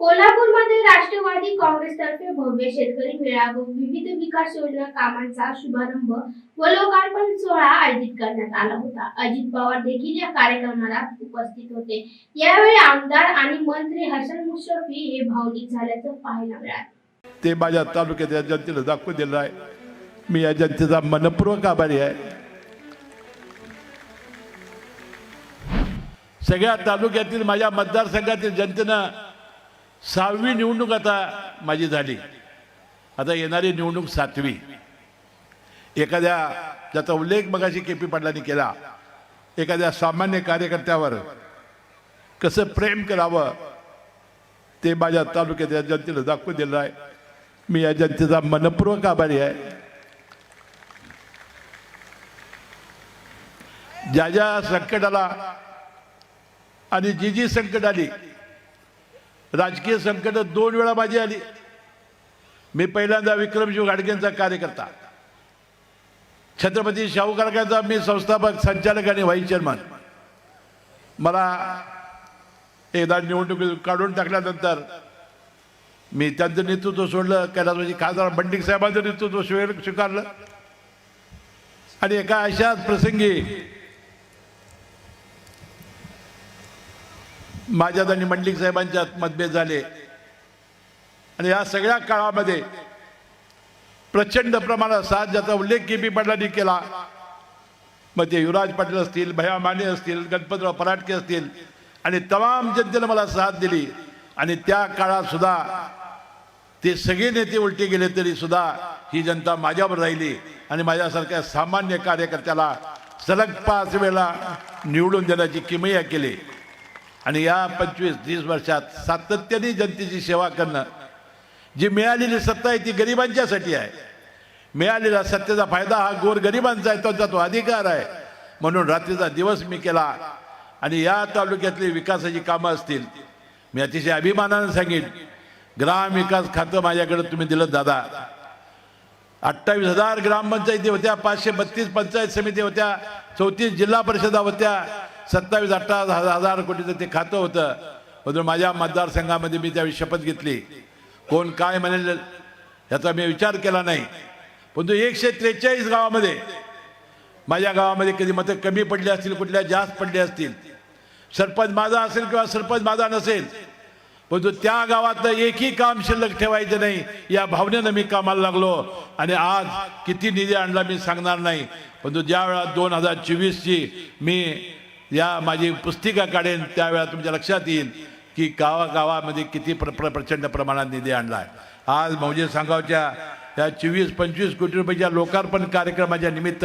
कोल्हापूरमध्ये राष्ट्रवादी काँग्रेसतर्फे भव्य शेतकरी मेळा व विविध विकास योजना कामांचा शुभारंभ व लोकार्पण सोहळा आयोजित करण्यात आला होता. अजित पवार देखील या कार्यक्रमाला उपस्थित होते. यावेळी आमदार आणि मंत्री हसन मुश्रफी हे भावनिक झाल्याचं पाहायला मिळालं. ते माझ्या तालुक्याच्या जनतेला दाखवून दिलं आहे. मी या जनतेचा मनपूर्वक आभारी आहे. सगळ्या तालुक्यातील माझ्या मतदारसंघातील जनतेनं सहावी निवडणूक आता माझी झाली. आता येणारी निवडणूक सातवी. एखाद्या ज्याचा उल्लेख मगाशी के पी पाटलांनी केला एखाद्या सामान्य कार्यकर्त्यावर कसं प्रेम करावं ते माझ्या तालुक्याच्या जनतेला दाखवून दिलं आहे. मी या जनतेचा मनपूर्वक आभारी आहे. ज्या ज्या संकटाला आणि जी जी संकट आली राजकीय संकट दोन वेळा माझी आली. मी पहिल्यांदा विक्रमशिव गाडगेंचा कार्यकर्ता. छत्रपती शाहू गाडगेंचा मी संस्थापक संचालक आणि व्हाईस चेअरमन. मला एकदा निवडणुकीत काढून टाकल्यानंतर मी त्यांचं नेतृत्व सोडलं कैलासवासी खासदार बंडिक साहेबांचं नेतृत्व स्वीकार स्वीकारलं. आणि एका अशाच प्रसंगी माझ्यात आणि मंडलिक साहेबांच्यात मतभेद झाले. आणि या सगळ्या काळामध्ये प्रचंड प्रमाणात साथ ज्याचा उल्लेख के पी पाटलांनी केला. मग ते युवराज पाटील असतील भया माने असतील गणपतराव पराटके असतील आणि तमाम जनतेनं मला साथ दिली. आणि त्या काळात सुद्धा ते सगळे नेते उलटे गेले तरी सुद्धा ही जनता माझ्यावर राहिली. आणि माझ्यासारख्या सामान्य कार्यकर्त्याला सलग पाच वेळा निवडून देण्याची किमया केली. आणि या पंचवीस तीस वर्षात सातत्याने जनतेची सेवा करणं जी मिळालेली सत्ता आहे ती गरिबांच्यासाठी आहे. मिळालेला सत्तेचा फायदा हा गोर गरिबांचा आहे त्यांचा तो अधिकार आहे. म्हणून रात्रीचा दिवस मी केला आणि या तालुक्यातली विकासाची कामं असतील मी अतिशय अभिमानानं सांगेन ग्राम विकास खातं माझ्याकडे तुम्ही दिलं दादा. अठ्ठावीस हजार ग्रामपंचायती होत्या पाचशे बत्तीस पंचायत समिती होत्या चौतीस जिल्हा परिषदा होत्या सत्तावीस अठ्ठावीस हजार कोटीचं ते खातं होतं. परंतु माझ्या मतदारसंघामध्ये मी त्यावेळी शपथ घेतली. कोण काय म्हणेल याचा मी विचार केला नाही. परंतु एकशे त्रेचाळीस गावामध्ये माझ्या गावामध्ये कधी मतं कमी पडली असतील कुठल्या जास्त पडली असतील. सरपंच माझा असेल किंवा सरपंच माझा नसेल. परंतु त्या गावातलं एकही काम शिल्लक ठेवायचं नाही या भावनेनं मी कामाला लागलो. आणि आज किती निधी आणला मी सांगणार नाही. परंतु ज्या वेळा दोन हजार चोवीसची मी या माझी पुस्तिका काढेन त्यावेळा तुमच्या लक्षात येईल की गावागावामध्ये किती प्र प्र प्रचंड प्रमाणात निधी आणला आहे आज मौजे सांगावच्या या चोवीस पंचवीस कोटी रुपयाच्या लोकार्पण कार्यक्रमाच्या निमित्त